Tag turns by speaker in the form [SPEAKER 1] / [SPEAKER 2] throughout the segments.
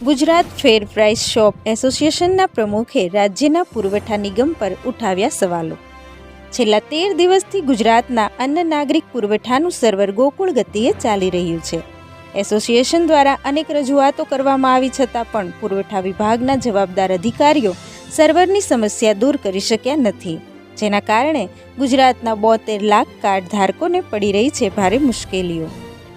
[SPEAKER 1] ગુજરાત ફેર price shop એસોસિએશનના પ્રમુખે રાજ્યના પુરવઠા નિગમ પર ઉઠાવ્યા સવાલો. છેલ્લા તેર દિવસથી ગુજરાતના અન્ન નાગરિક પુરવઠાનું સર્વર ગોકુળ ગતિએ ચાલી રહ્યું છે. એસોસિએશન દ્વારા અનેક રજૂઆતો કરવામાં આવી છતાં પણ પુરવઠા વિભાગના જવાબદાર અધિકારીઓ સર્વરની સમસ્યા દૂર કરી શક્યા નથી, જેના કારણે ગુજરાતના બોતેર લાખ કાર્ડ ધારકોને પડી રહી છે ભારે મુશ્કેલીઓ.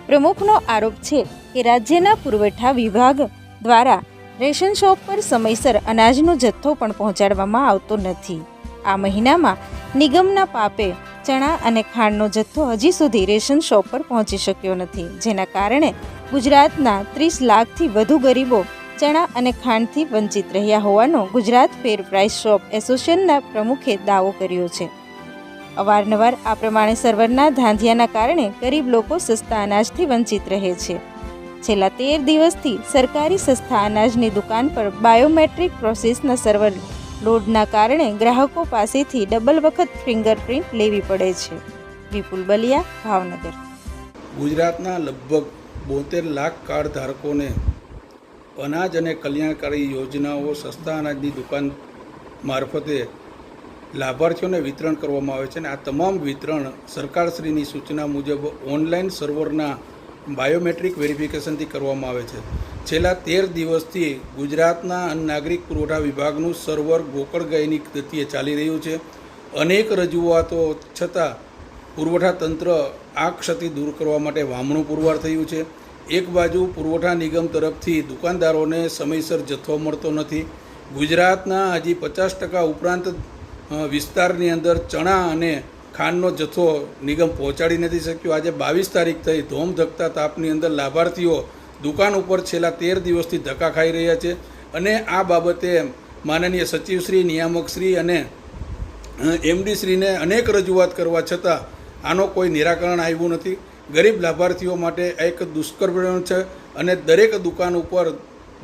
[SPEAKER 1] પ્રમુખનો આરોપ છે કે રાજ્યના પુરવઠા વિભાગ દ્વારા રેશન શોપ પર સમયસર અનાજનો જથ્થો પણ પહોંચાડવામાં આવતો નથી. આ મહિનામાં નિગમના પાપે ચણા અને ખાંડનો જથ્થો હજી સુધી રેશન શોપ પર પહોંચી શક્યો નથી, જેના કારણે ગુજરાતના ત્રીસ લાખથી વધુ ગરીબો ચણા અને ખાંડથી વંચિત રહ્યા હોવાનો ગુજરાત ફેર પ્રાઇસ શોપ એસોસિએશનના પ્રમુખે દાવો કર્યો છે. અવારનવાર આ પ્રમાણે સર્વરના ધાંધિયાના કારણે ગરીબ લોકો સસ્તા અનાજથી વંચિત રહે છે. છેલ્લા તેર દિવસથી સરકારી સસ્તા અનાજની દુકાન પર બાયોમેટ્રિક પ્રોસેસના સર્વર લોડના કારણે ગ્રાહકો પાસેથી ડબલ વખત ફિંગરપ્રિન્ટ લેવી પડે છે. વિપુલ બલિયા, ભાવનગર.
[SPEAKER 2] ગુજરાતના લગભગ બોતેર લાખ કાર્ડ ધારકોને અનાજ અને કલ્યાણકારી યોજનાઓ સસ્તા અનાજની દુકાન મારફતે લાભાર્થીઓને વિતરણ કરવામાં આવે છે અને આ તમામ વિતરણ સરકારશ્રીની સૂચના મુજબ ઓનલાઈન સર્વરના બાયોમેટ્રિક વેરિફિકેશનથી કરવામાં આવે છે. છેલ્લા તેર દિવસથી ગુજરાતના અન્ન નાગરિક પુરવઠા વિભાગનું સર્વર ગોકળગાયની ગતિએ ચાલી રહ્યું છે. અનેક રજૂઆતો છતાં પુરવઠા તંત્ર આ ક્ષતિ દૂર કરવા માટે વામણું પુરવાર થયું છે. એક બાજુ પુરવઠા નિગમ તરફથી દુકાનદારોને સમયસર જથ્થો મળતો નથી. ગુજરાતના હજી પચાસ ટકા ઉપરાંત વિસ્તારની અંદર ચણા અને ખાંડનો જથ્થો નિગમ પહોંચાડી નથી શક્યો. આજે બાવીસ તારીખ થઈ ધોમ ધકતા તાપની અંદર લાભાર્થીઓ દુકાન ઉપર છેલ્લા તેર દિવસથી ધક્કા ખાઈ રહ્યા છે અને આ બાબતે માનનીય સચિવશ્રી નિયામકશ્રી અને એમડીશ્રીને અનેક રજૂઆત કરવા છતાં આનો કોઈ નિરાકરણ આવ્યું નથી. ગરીબ લાભાર્થીઓ માટે એક દુષ્કર્મ છે અને દરેક દુકાન ઉપર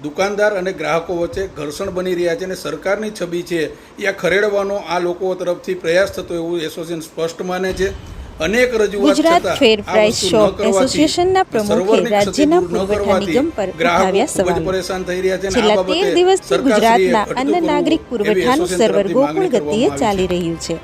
[SPEAKER 2] દુકાનદાર અને ગ્રાહકો વચ્ચે ઘર્ષણ બની રહ્યા છે અને સરકારની છબી છે એ આ ખરેડવાનો આ લોકો તરફથી પ્રયાસ થતો એવું એસોસિએશન સ્પષ્ટ માને છે. અનેક રજૂઆત
[SPEAKER 1] ગુજરાત ફેર પ્રાઇસ શોપ એસોસિએશનના પ્રમુખે રાજ્યના પુરવઠા નિગમ પર ઉઠાવ્યા સવાલ.
[SPEAKER 2] પરેશાન થઈ રહ્યા છે
[SPEAKER 1] છેલ્લા તેર દિવસથી ગુજરાતના અન્ન નાગરિક પુરવઠાનું સર્વર ગોકુળ ગતિએ. ચાલી રહ્યું છે.